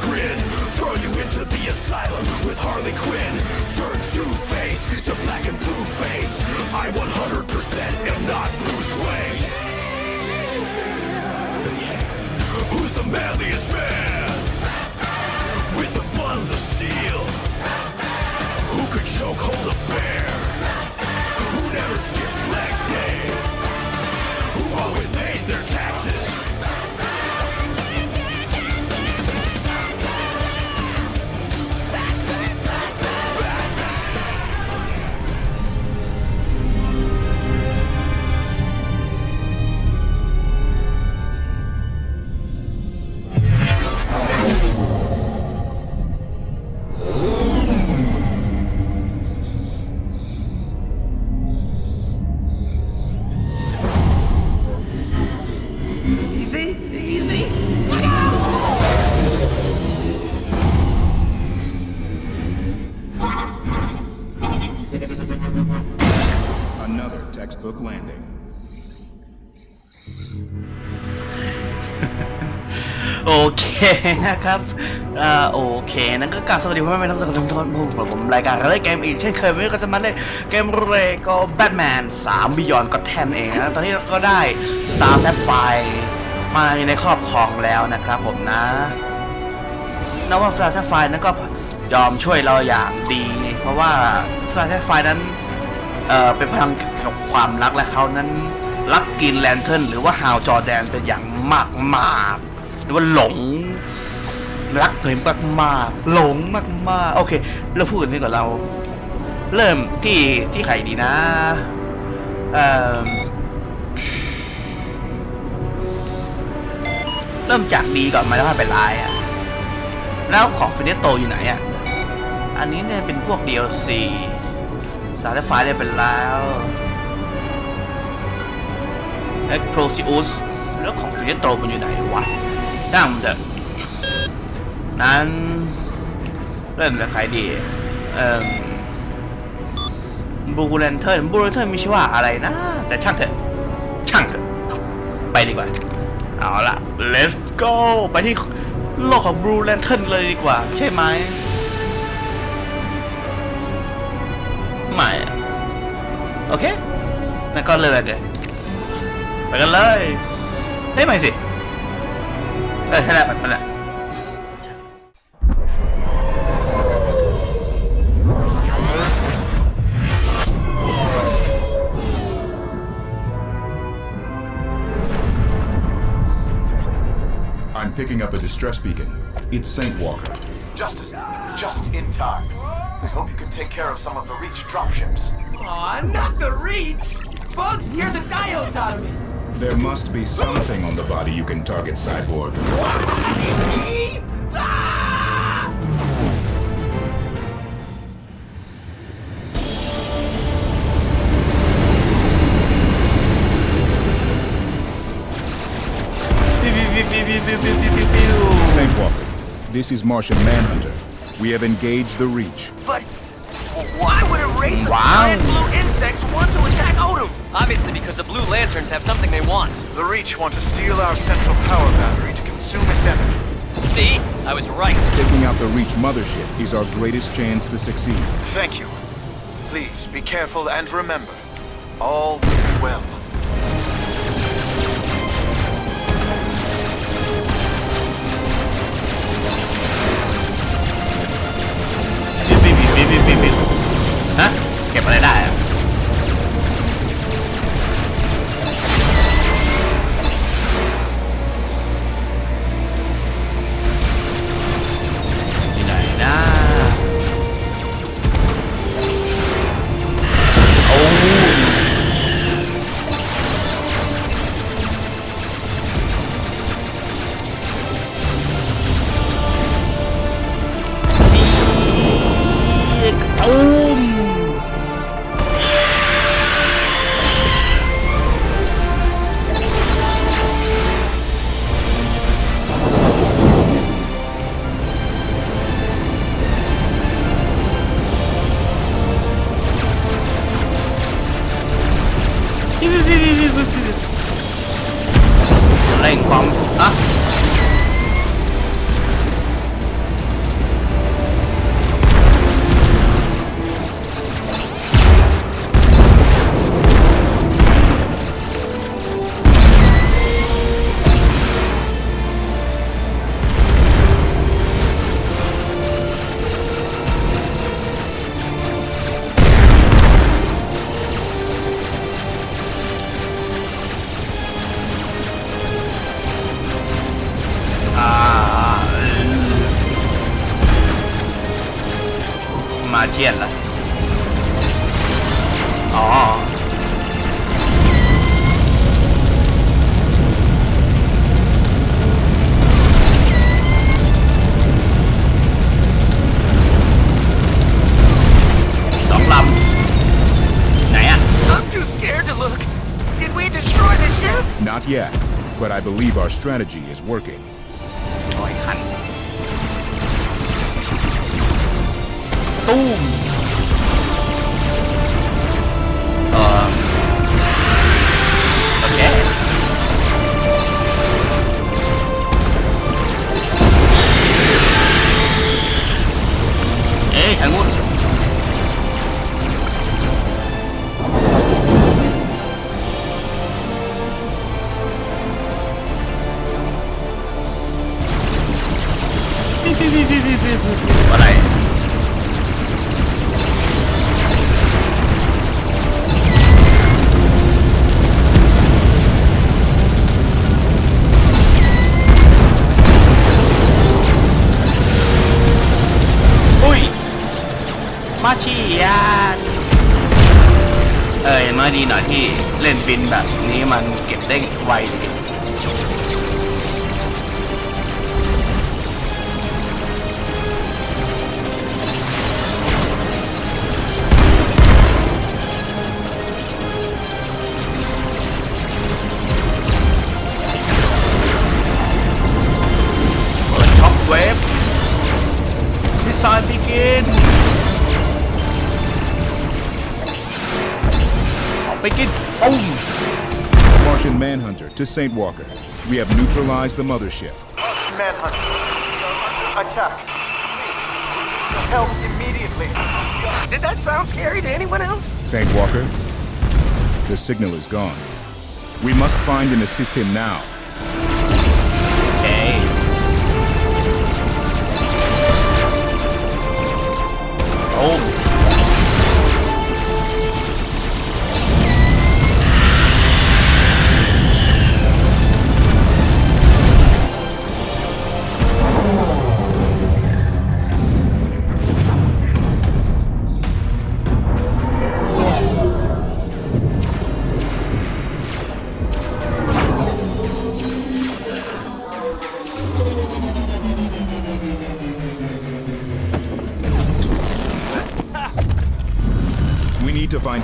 grin. Throw you into the asylum with Harley Quinn. Turn Two Face to black and blue face. I 100% am not Bruce Wayne. Who's the manliest man? นะครับอ่าโอเคนั่นก็กล่าวสวัสดีพ่อแม่ทั้งสองท่านผู้ชมผมรายการเล่นเกมอีกเช่นเคยวันนี้ก็จะมาเล่นเกมเรโกแบทแมน3บิยอนก็แทนเองนะตอนนี้เราก็ได้ตาแซฟไฟมาในครอบครองแล้วนะครับผมนะนับว่าซาแซฟไฟนั้นก็ยอมช่วยเราอย่างดี เพราะว่าซาแซฟไฟนั้นเอ่อเป็นพลังเกี่ยวกับความรักและเขานั้นรักกินแลนเทิร์นหรือว่าฮาวจอแดนเป็นอย่างมากมาก รือว่าหลง รักเลยมากมากๆหลงมากมากๆโอเค เราพูดกันนี้ก่อนเรา เริ่มที่ที่ใครดีนะเอ่อเริ่มจากดีก่อนมาแล้วค่อยไปร้ายอะแล้วของฟินเนโตอยู่ไหนอะอันนี้เนี่ยเป็นพวก DLC สารไฟได้เป็นแล้วเอ็กโพรซิอุสแล้วของฟิเนโตมันอยู่ไหนวะ ช่างมันเถอะนั้นเริ่มจากใครดีเอ่อบูเลนเทิร์นบูเลนเทิร์นมีชื่อว่าอะไรนะ แต่ช่างเถอะ ช่างเถอะ ไปดีกว่า เอาล่ะ let's go ไปที่โลกของบลูแลนเทิร์นเลยดีกว่า ใช่ไหมไม่โอเคนั่นก็เลยเลยไปกันเลยเฮ้ยไม่สิ เออใช่แล้วมันแหละ I'm picking up a distress beacon. It's Saint Walker. Justice League, just in time. I hope you can take care of some of the Reach dropships. Aw, not the reach. Bugs scare the diodes out of me. There must be something on the body you can target, Cyborg. Saint Walker, this is Martian Manhunter. We have engaged the Reach. But race of Wow. giant blue insects want to attack Odom? Obviously, because the Blue Lanterns have something they want. The Reach want to steal our central power battery to consume its energy. See? I was right. Taking out the Reach mothership is our greatest chance to succeed. Thank you. Please be careful and remember, all will be well. believe our strategy is working. โอ้ยคัน ตู้มเออโอเค เอ้ยทางนู้น ดีหน่อยที่เล่นบินแบบนี้มันเก็บได้ไวดีเปิดช็อคเวฟที่ซอยบิกิน Martian Manhunter to St. Walker. We have neutralized the mothership. Martian Manhunter. Attack. Help immediately. Did that sound scary to anyone else? St. Walker, the signal is gone. We must find and assist him now. Hey.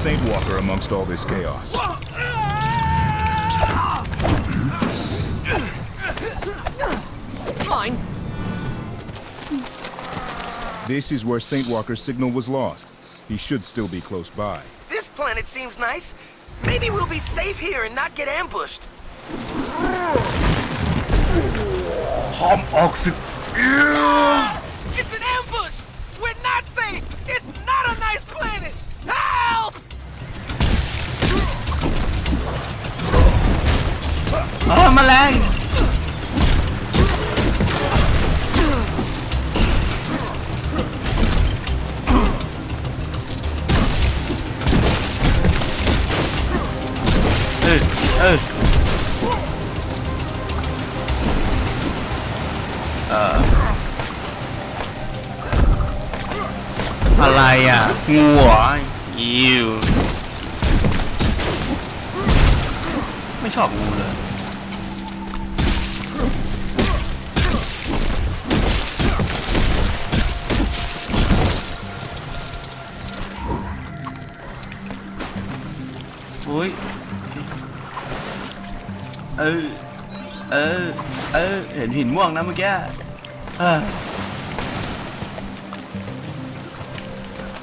Saint Walker amongst all this chaos. Fine. This is where Saint Walker's signal was lost. He should still be close by. This planet seems nice. Maybe we'll be safe here and not get ambushed. Home. It's an ambush! We're not safe! เออแมาแรงเออเออเอออะไรอะงูเหรอยิวไม่ชอบงูเลยุ้ยเออเออเออเห็นหินม่วงนะเมื่อกี้เออ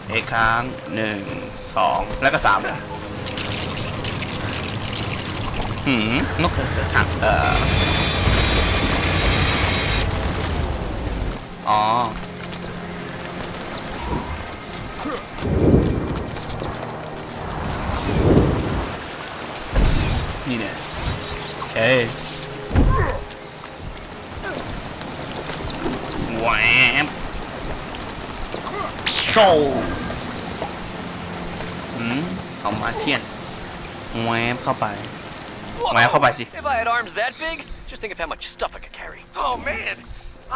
เอกค้างหนึ่งสองแล้วก็สามเลยหืมนกเกิดทางเอออ๋อ โซอืมเอามาเทียนแหวมเข้าไป Whoa. Well, how about you? If I had arms that big, just think of how much stuff I could carry. Oh man!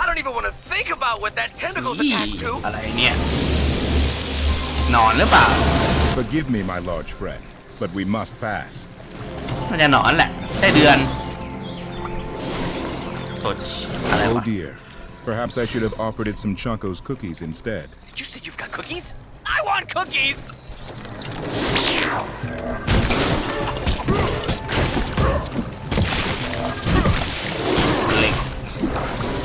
I don't even want to think about what that tentacle's อี attached to. อะไรเนี่ย นอนหรือเปล่า Forgive me, my large friend, but we must pass. มันจะนอนแหละได้เดือนโทษอะไร Oh วะ dear. Perhaps I should have offered it some Chunko's cookies instead. Did you say you've got cookies? I want cookies! เ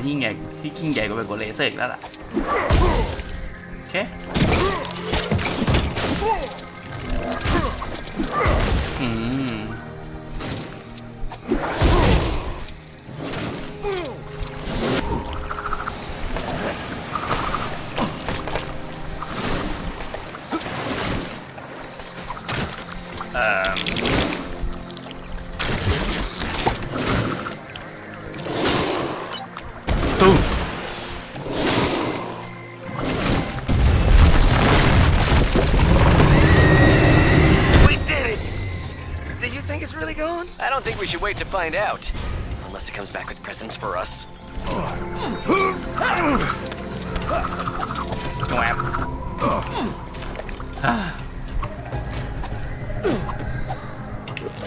ม่มีพลังอะไรยิ่งใหญ่ที่ยิ่งใหญ่กว่าเป็นกว่าเลเซอร์อีกแล้วล่ะโอเคอืม to find out. Unless it comes back with presents for us.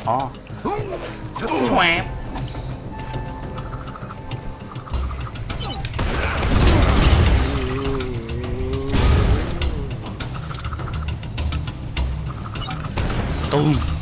oh. Twamp. Boom.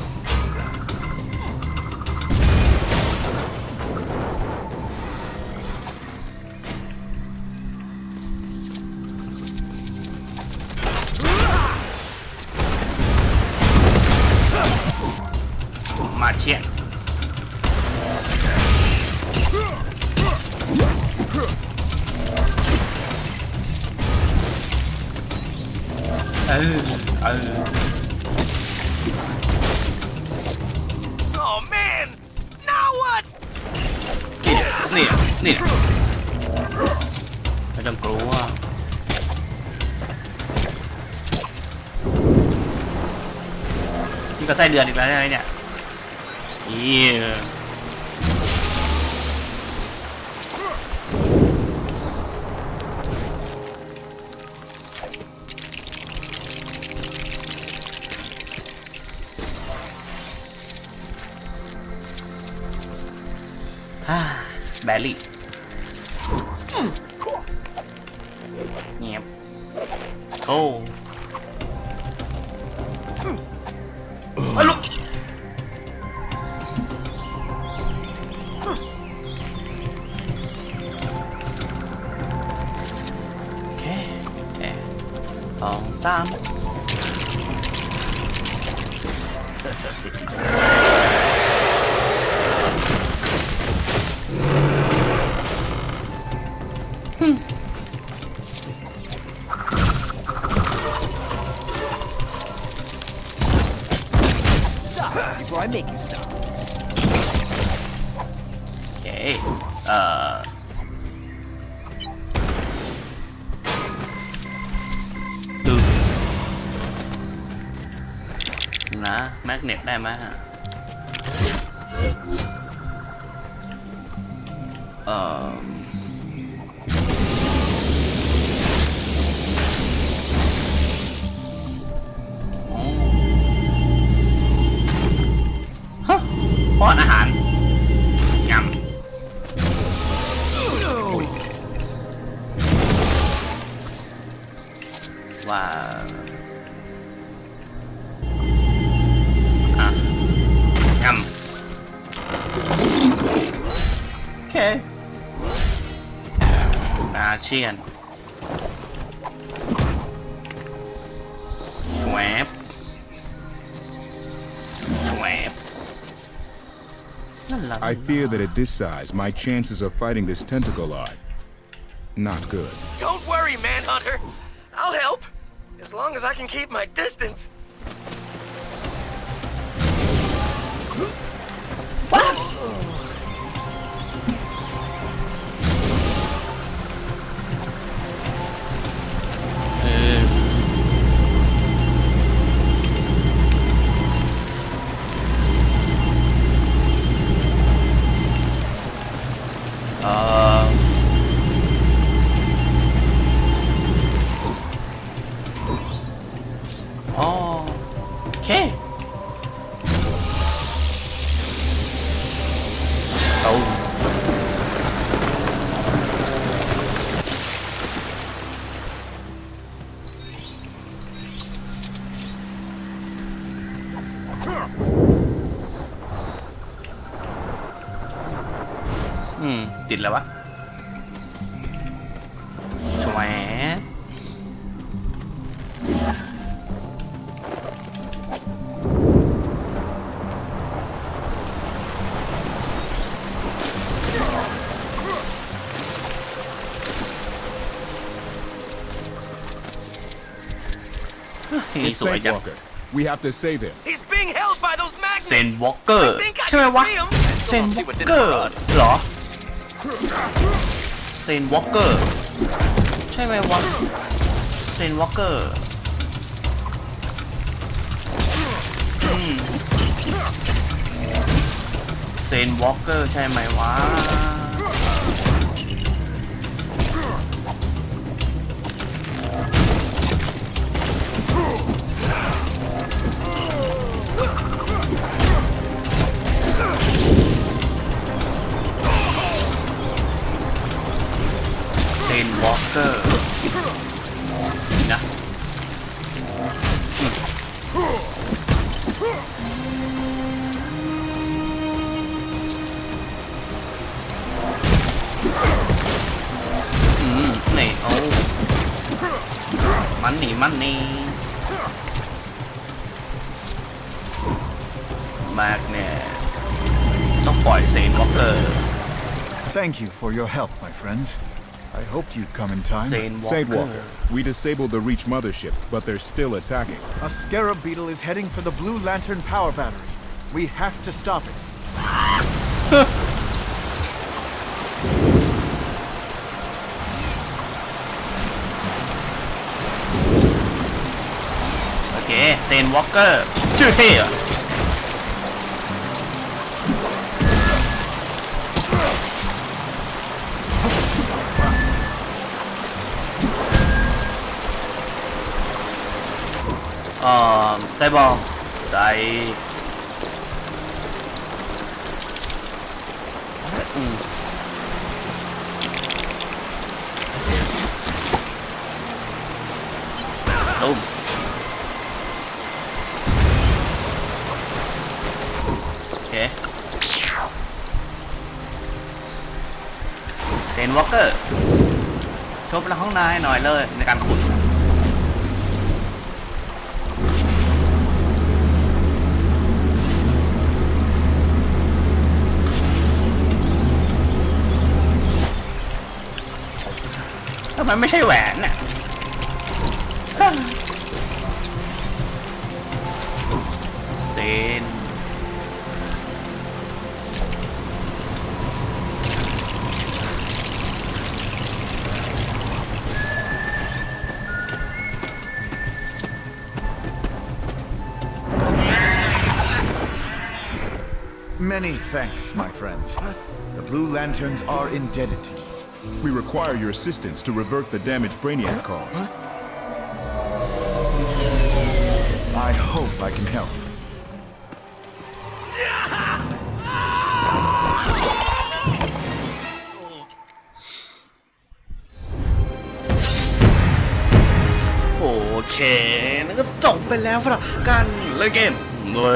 Oh man! Now what? นี่นี่นี่ไม่ต้องกลัวนี่ก็ไส้เดือนอีกแล้วใช่ไหมเนี่ยเบลลี่เงียบโอ้ เคเอ่อดูนะแมกเนตได้ไหมฮะเอ่อ okay. Nah, she I fear that at this size, my chances of fighting this tentacle are not good. Don't worry, Manhunter. I'll help, as long as I can keep my distance. อืม ติดแล้ววะแหวนี่ It's สวย Saint จัง Walker. We have to save him. He's being held by those เซน magnets. วอล์กเกอร์ I think I ใช่ไหม can วะ free him. เซนวอล์กเกอร์เหรอ เซนวอลเกอร์ ใช่ไหมวะเซนวอลเกอร์เซนวอลเกอร์ใช่ไหมวะ เกอร์นะอืมนี่เอามันนี่มันนี่มากเนี่ยต้องปล่อยเซนวอล์กเกอร์ Thank you for your help, my friends. I hoped you'd come in time. Sane Walker. Walker. We disabled the Reach mothership, but they're still attacking. A Scarab Beetle is heading for the Blue Lantern power battery. We have to stop it. okay, Sane Walker. Choose here. อ่อใส่บอใส่อืมตุ้มโอเคเซนวอลเกอร์ชบในห้องนายหน่อยเลยในการขุด ทำไมไม่ใช่แหวนน่ะเซน Many thanks, my friends. The Blue Lanterns are indebted to you. We require your assistance to revert the damage Brainiac caused. I hope I can help. โอเคนั่นก็จบไปแล้วสำหรับการเล่นเกมเล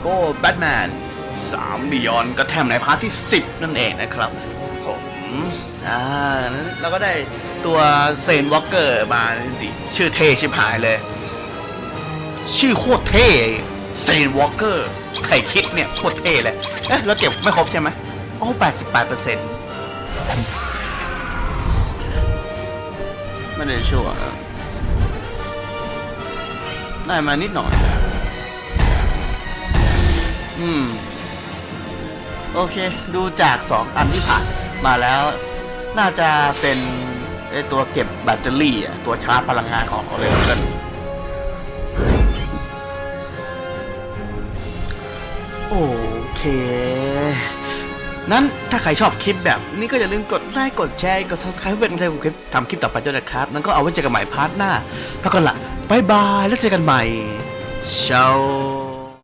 โก้แบทแมน3บิยอนก็แถมในพาร์ทที่ 10 นั่นเองนะครับผม อ่านั้นเราก็ได้ตัวเซนวอลเกอร์มาดิชื่อเท่ชิบหายเลย ชื่อโคตรเท่เซนวอลเกอร์ใครคิดเนี่ยโคตรเท่เลยเอ๊ะเราเก็บไม่ครบใช่ไหมโอ้แปดสิบแปดเปอร์เซ็นต์ไม่ได้ชัวร์ได้มานิดหน่อย อืม โอเค ดูจากสองอันที่ผ่านมาแล้ว น่าจะเป็นไอตัวเก็บแบตเตอรี่อะตัวชาร์จพลังงานของเขาเลยกันโอเค นั้นถ้าใครชอบคลิปแบบนี้ก็อย่าลืมกดไลค์กดแชร์กดคลายเพื่อเป็นกำลังใจให้ผมทำคลิปต่อไปด้วยนะครับนั้นก็เอาไว้เจอกันใหม่พาร์ทหน้าพักก่อนละบายบายแล้วเจอกันใหม่เช้า